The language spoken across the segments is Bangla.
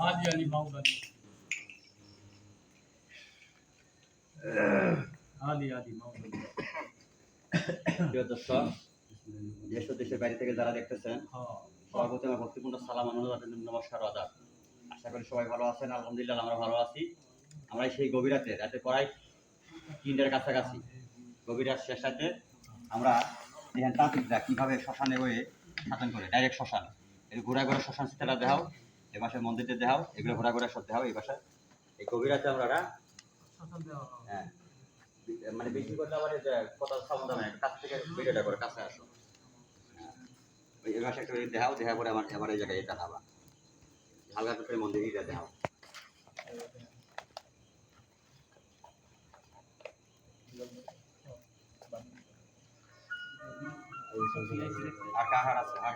आदि अली माउलानी आदि आदि माउलानी প্রিয় দর্শক দেশ ও দেশের বাইরে থেকে যারা দেখতেছেন हाँ সর্বপ্রথম আমার ভক্তিপূর্ণ সালাম অনুরোধ নমস্কার আদাব আশা করি সবাই ভালো আছেন আলহামদুলিল্লাহ আমরা ভালো আছি আমরা সেই গভীর রাতে রাতে প্রায় তিনটার কাছাকাছি গভীর রাত শেষ রাতে আমরা দেখেন তান্ত্রিকরা কীভাবে শ্মশানে হয়ে সাধন করে ডাইরেক্ট শ্মশান এই ঘোরা ঘোরা শ্মশান চিত্রটা দেখাও এ পাশে মন্দিরটা দেখাও এগুলো ঘোরা ঘোরা সব দেখাও এই পাশে এই গভীর রাতে আমরা হ্যাঁ। মানে বেশি করলে আবার কথা সামনে দামে কাছ থেকে ভিডিওটা করে কাছে আসো। এই পাশে একটা দেখাও দেখা পরে আমার এবার এই জায়গায় এটা খাবা হালকা করে মন্দির এটা দেখাও আর কাহার আছে, আর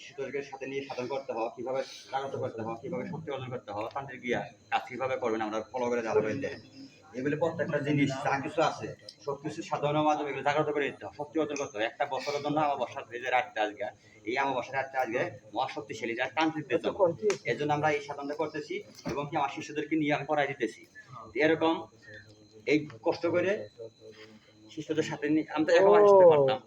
শিশুদেরকে সাথে নিয়ে সাধন করতে হয় কীভাবে জাগ্রত করতে হয় কীভাবে শক্তি অর্জন করতে হয় তান্ত্রিক গিয়া কাজ কীভাবে করবেন আমরা ফলো করে যাব দেয় এগুলো প্রত্যেকটা জিনিস যা কিছু আছে সব কিছু সাধারণের মাধ্যমে এগুলো জাগ্রত করে দিতে হয় শক্তি অর্জন করতে হয় একটা বছরের জন্য আমার বসার হয়ে যায় রাতটা আজকে এই আমার বসার রাতটা আজকে মহাশক্তিশালী যায় তান্ত্রিকদের জন্য এর জন্য আমরা এই সাধনটা করতেছি এবং কি আমার শিষ্যদেরকে নিয়ে আমি পড়াই দিতেছি। এরকম এই কষ্ট করে শিষ্যদের সাথে নিয়ে আমি তো একা আসতে পারতাম।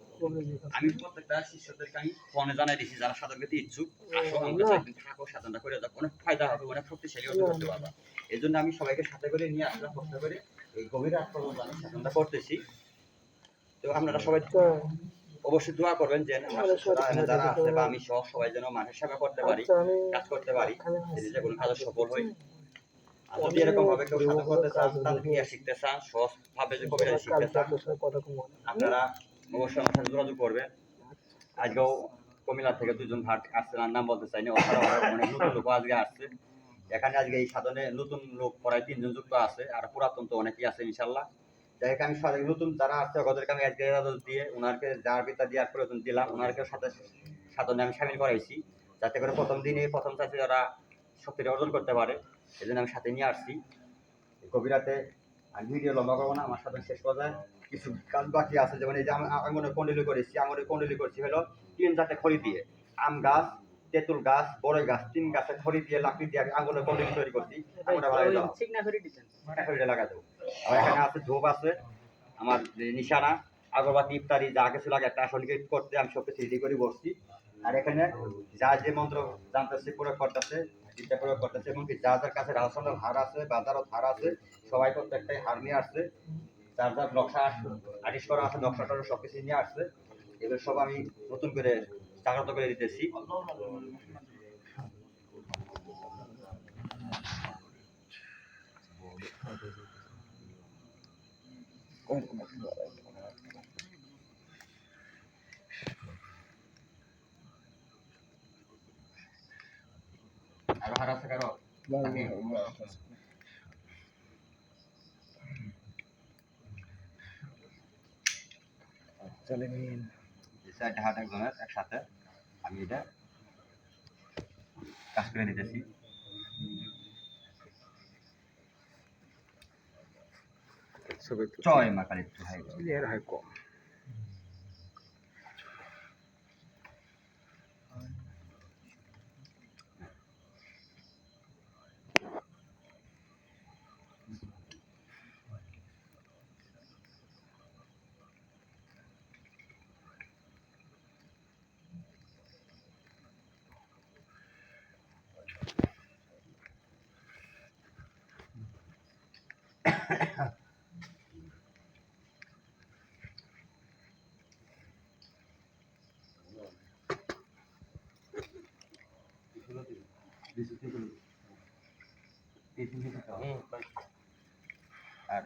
আমি প্রত্যেকটা শিষ্যদেরকে আমি ফোনে জানাই দিছি যারা সাধন করতে ইচ্ছুক আসো আমার একদিন থাকো সাধনটা করে যাও অনেক ফায়দা হবে অনেক শক্তিশালী অর্জন করতে পারবা। এই জন্য আমি সবাইকে সাথে করে নিয়ে আসলাম কষ্ট করে এই গভীর রাত পর্যন্ত আমি সাধনটা করতেছি। তো আপনারা সবাই অবশ্যই দোয়া করবেন যে যারা আছে বা আমি সহ সবাই যেন মানুষের সেবা করতে পারি কাজ করতে পারি যে কোনো কাজে সফল হই আর যদি এরকম ভাবে কেউ সাধন করতে চান তান্ত্রিক শিখতে চান? সহজ ভাবে যে কবিরা শিখতে চান। আপনারা অবশ্যই আমার সাথে যোগাযোগ করবেন আজকেও কুমিল্লা থেকে দুজন ভাট আসছে আর নাম বলতে চাইনি অনেক নতুন লোক আজকে আসছে। এখানে আজকে এই সাধনে নতুন লোক প্রায় তিনজন যুক্ত আছে, আর পুরাতন তো অনেকেই আছে ইনশাল্লাহ যাই হোক, আমি সাথে নতুন যারা আসছে ওদেরকে আমি আজকে ইজাজত দিয়ে ওনারকে যার পিতা দেওয়ার প্রয়োজন দিলাম ওনারকে সাথে সাধনে আমি সামিল করাইছি, যাতে করে প্রথম দিনে প্রথম চাষে যারা শক্তিটা অর্জন করতে পারে এই আমি সাথে নিয়ে আসছি। কবিরাতে আমি ভিডিও লম্বা করব না, আমার সাথে শেষ পর্যায়ে। কিছু কাজ বাকি আছে যেমন এই যে আঙুরে কন্ডলি করেছি আঙুরে কন্ডলি করছি হলো তিন জাতে খড়ি দিয়ে। আম গাছ তেঁতুল গাছ বড়ই গাছ তিন গাছে খড়ি দিয়ে লাকড়ি দিয়ে আঙুরে কন্ডলি তৈরি করছি। আঙুরে ভালো খড়িটা লাগা দেবো আর এখানে আছে ধূপ আছে আমার নিশানা আগরবাতি ইফতারি যা কিছু লাগে একটা আসন করতে আমি সব কিছু রেডি করে বসছি। আর এখানে যা যে মন্ত্র জানতেছে প্রয়োগ করতেছে বিদ্যা প্রয়োগ করতেছে এমনকি যা যার কাছে রাজস্থানের হার আছে বাজারও হার আছে সবাই প্রত্যেকটাই হার নিয়ে আসছে। যার নকশা আটিশ করা আছে নকশা টকশা সব কিছু নিয়ে আসছে। এগুলো সব আমি নতুন করে জাগ্রত করে দিতেছি আরও হার আছে নিন। চারটা হাট একজনের একসাথে। আমি এটা কাজ করে নিতেছি। ছয় মা কালী একটু হাই আর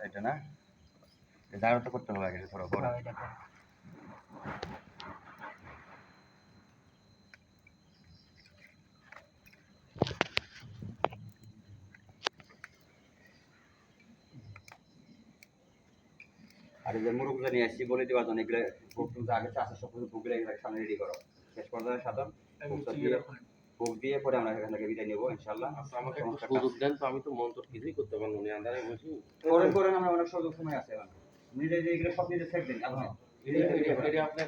এটা না জাগ্রত করতে হবে আগে ধরো বড় আর এই যে মুরগগুলো নিয়ে আসছি বলে দেওয়ার জন্য এগুলো ভোগ তুমি আগে চাষের সব কিছু ভোগগুলো এগুলো সামনে রেডি করো। শেষ পর্যন্ত সাধন ভোগ দিয়ে পরে আমরা এখান থেকে বিদায় নেব ইনশাল্লাহ আচ্ছা আমাকে সুযোগ দেন তো আমি তো মন তো কিছুই করতে পারব না আন্ধারে বসি। পরে করেন আমরা অনেক সুযোগ সময় আছে নিজে যে এগুলো সব নিজে এটা- এটা আপনার